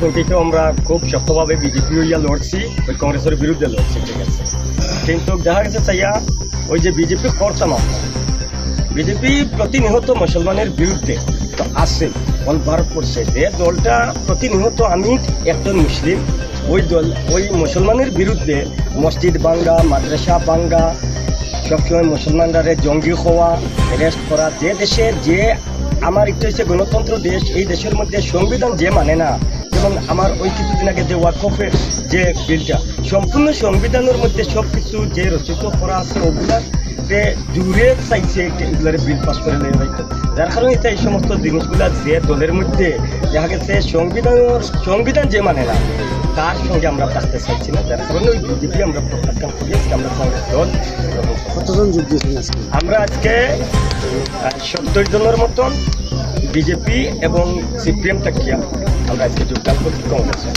টোয়েন্টিতে আমরা খুব শক্তভাবে বিজেপি হইয়া লড়ছি, ওই কংগ্রেসের বিরুদ্ধে লড়ছি, ঠিক আছে? কিন্তু দেখা গেছে চাইয়া, ওই যে বিজেপি করতাম আমরা বিজেপি প্রতিনিহত মুসলমানের বিরুদ্ধে তো আছে অল ভারতবর্ষে যে দলটা প্রতিনিহত আমি একজন মুসলিম, ওই দল, ওই মুসলমানের বিরুদ্ধে মসজিদ বাঙ্গা মাদ্রাসা বাঙ্গা সবসময় মুসলমানরা জঙ্গি হওয়া অ্যারেস্ট করা, যে দেশে যে, আমার একটু হচ্ছে গণতন্ত্র দেশ, এই দেশের মধ্যে সংবিধান যে মানে না যেমন আমার ওই কিছুদিন আগে যে ওয়াকফের যে বিলটা সম্পূর্ণ সংবিধানের মধ্যে সব কিছু যে রচিত করা আছে ওগুলা যে জুড়ে চাইছে এগুলার বিল পাস করে নেওয়া হয়তো। যার কারণে এই সমস্ত জিনিসগুলা যে দলের মধ্যে দেখা গেছে সংবিধানের সংবিধান যে মানে না তার সঙ্গে আমরা থাকতে চাইছি না। যার কারণে ওই বিজেপি আমরা প্রত্যাখ্যান করি আজকে আমরা কংগ্রেস দল। কতজন যোগ দিয়েছেন আমরা আজকে সত্তর জনের মতন। বিজেপি এবং সিপিএম টাকিয়া আমরা আজকে যোগদান করছি? কংগ্রেসে।